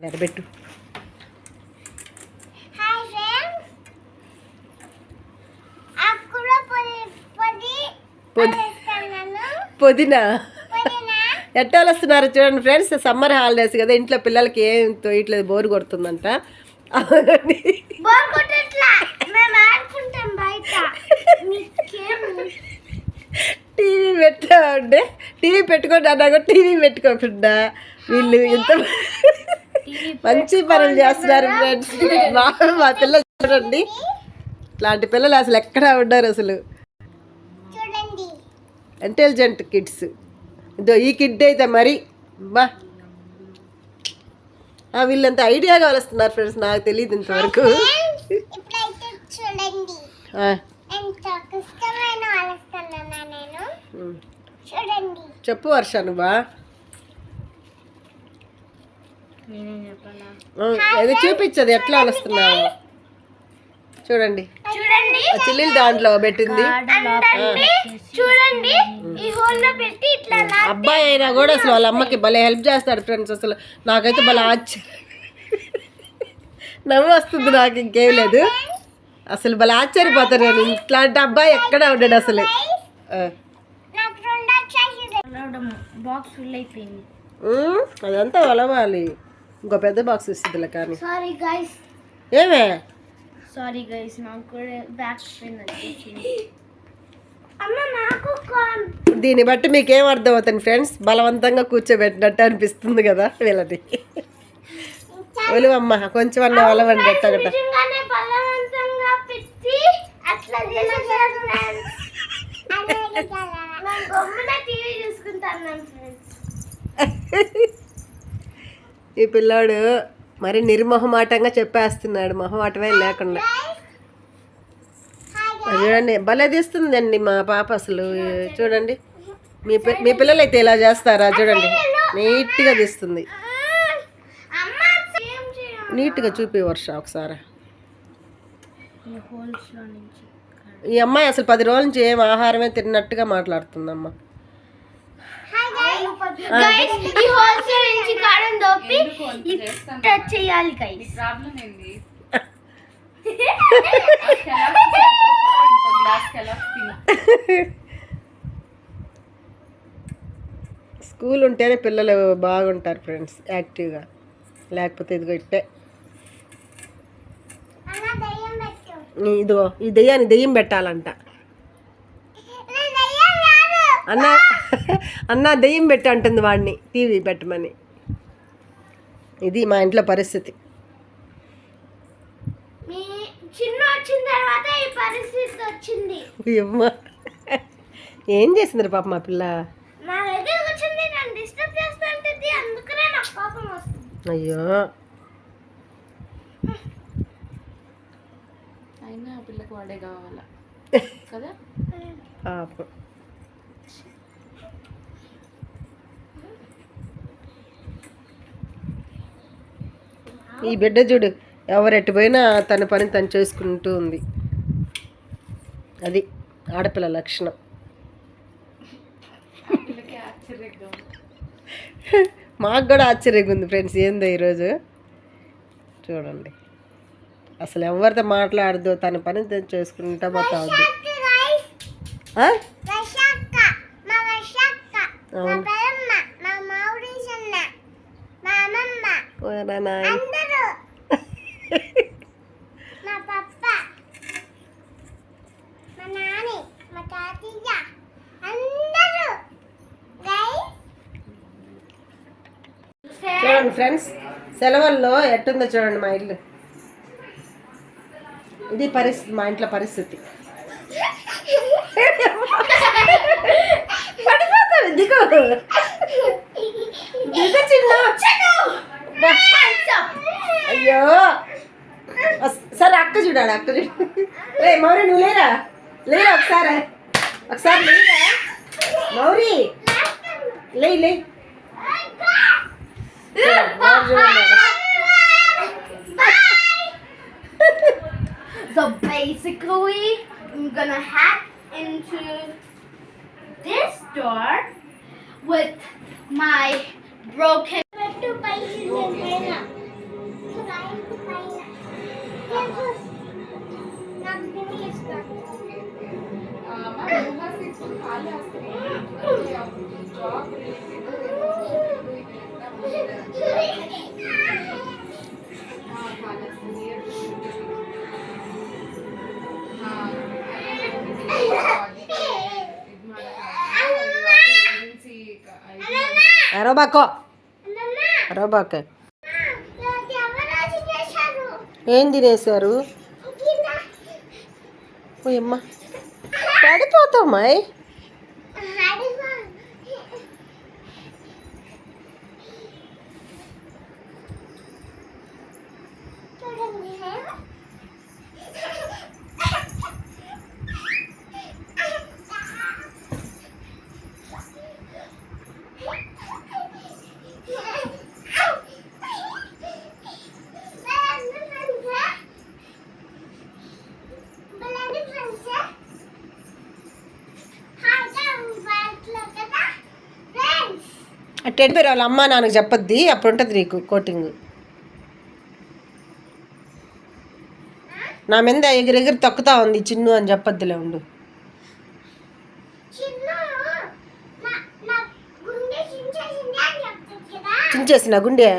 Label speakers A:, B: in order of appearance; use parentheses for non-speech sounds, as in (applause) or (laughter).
A: వేస్తున్నాను
B: పుదీనా (laughs) ఎట్టాలు వస్తున్నారు చూడండి ఫ్రెండ్స్? సమ్మర్ హాలిడేస్ కదా ఇంట్లో పిల్లలకి ఏం తోయట్లేదు బోరు కొడుతుందంట. టీవీ పెట్టా ఉంటే టీవీ పెట్టుకోండి అన్నా టీవీ పెట్టుకోకుండా. వీళ్ళు ఎంత మంచి పనులు చేస్తున్నారు ఫ్రెండ్స్ మా మా పిల్లలు చూడండి. ఇలాంటి పిల్లలు అసలు ఎక్కడా ఉండరు అసలు. ఇంటెలిజెంట్ కిడ్స్ ఇదో ఈ కిడ్ అయితే మరి బా. వీళ్ళంత ఐడియాగా వస్తున్నారు ఫ్రెండ్స్ నాకు తెలియదు ఇంతవరకు. చెప్పు వర్ష నువ్వా? ఏదో చూపించదు. ఎట్లా వస్తున్నావు చూడండి. చిల్లీలు దాంట్లో పెట్టింది.
A: చూడండి.
B: అబ్బాయి అయినా కూడా అసలు వాళ్ళ అమ్మకి భలే హెల్ప్ చేస్తాడు ఫ్రెండ్స్ అసలు. నాకైతే భలే ఆశ్చర్యం. నవ్వు వస్తుంది నాకు ఇంకేం లేదు. అసలు భలే ఆశ్చర్యపోతాను నేను ఇట్లాంటి అబ్బాయి ఎక్కడ ఉండడు అసలు. అదంతా ఒలవాలి ఇంకో పెద్ద బాక్స్ ఇస్తుందిలే కానీ.
A: సారీ గైస్
B: ఏమే?
A: సారీ గైస్ నాకు కూడా బ్యాక్ పెయిన్ వచ్చింది అమ్మ నాకు కాన్
B: దీన్ని బట్టి మీకు ఏం అర్థం అవుతుంది ఫ్రెండ్స్ బలవంతంగా కూర్చోబెట్టినట్టు అనిపిస్తుంది కదా వీళ్ళని ఒలివమ్మ కొంచెం అన్న ఒలవండి (laughs)
A: టీవీ చూసుకుంటాను ఫ్రెండ్స్ (laughs)
B: ఈ పిల్లోడు మరి నిర్మోహమాటంగా చెప్పేస్తున్నాడు. మొహమాటమే లేకుండా. చూడండి భలే తీస్తుందండి మా పాప అసలు. చూడండి మీ పి- మీ పిల్లలు అయితే ఇలా చేస్తారా? చూడండి నీట్గా తీస్తుంది. నీట్గా చూపి వర్ష ఒకసారి.
A: ఈ
B: ఈ అమ్మాయి అసలు పది రోజుల నుంచి ఏం ఆహారమే తిన్నట్టుగా మాట్లాడుతుందమ్మా.
A: గైస్ ఈ హోల్స్ నుంచి కారం దోపి టచ్ చేయాలి గైస్
C: ప్రాబ్లం ఏంది?
B: స్కూల్ ఉంటేనే పిల్లలు బాగుంటారు ఫ్రెండ్స్ యాక్టివ్గా లేకపోతే ఇదిగో ఇట్టే. ఇదిగో ఈ దెయ్యాన్ని దెయ్యం పెట్టాలంట. అన్న అన్న దెయ్యం పెట్టి అంటుంది వాడిని. టీవీ పెట్టమని. ఇది మా ఇంట్లో పరిస్థితి.
A: మీ చిన్న వచ్చిన తర్వాత ఈ పరిస్థితి వచ్చింది.
B: అమ్మ ఏం చేసింది పాప మా పిల్ల?
A: నా దగ్గర వచ్చింది నన్ను డిస్టర్బ్ చేస్తుంటుంది అందుకనే నాకు కోపం వస్తుంది.
B: అయ్యో.
C: అయినా పిల్లకి వాడే కావాలా? కదా?
B: పాపం. ఈ బిడ్డ చూడు ఎవరెట్టు పోయినా తన పని తను చేసుకుంటూ ఉంది. అది ఆడపిల్ల లక్షణం. మాకు కూడా ఆశ్చర్యంగా ఉంది ఫ్రెండ్స్ ఏందో ఈరోజు? చూడండి. అసలు ఎవరితో మాట్లాడదు తన పని తను చేసుకుంటా పోతా ఉంది. అవును.
A: పెరమ్మ మా మౌరీసన్న మా అమ్మమ్మ
B: ఓరా నాయ్.
A: అందరూ మా పప్ప మా నాని మా తాతయ్య అందరూ గైస్
B: చూడండి ఫ్రెండ్స్. సెలవుల్లో ఎట్టుందో చూడండి మా ఇల్లు. ఇది పరిస్థితి మా ఇంట్లో పరిస్థితి. దిగు. దిగు చిన్న. అయ్యో. సరే అక్క చూడాలి అక్క చూడు. రే మౌరి నువ్వు లేరా? లేరా ఒకసారి? ఒకసారి లేరా? మౌరి లే లే.
A: so basically, I'm gonna hack into this door with my broken.
D: అరవబాకో. అరవబాక. ఏం తినేశారు? ఓయమ్మ. పడిపోతామాయ్ టెడ్ పేరు వాళ్ళ అమ్మ నాన్నకు చెప్పొద్ది అప్పుడు ఉంటుంది నీకు కోటింగ్. నా మీద ఎగిరి ఎగిరి తొక్కుతా ఉంది చిన్ను అని చెప్పొద్దులే ఉండు. చించేసిన గుండె?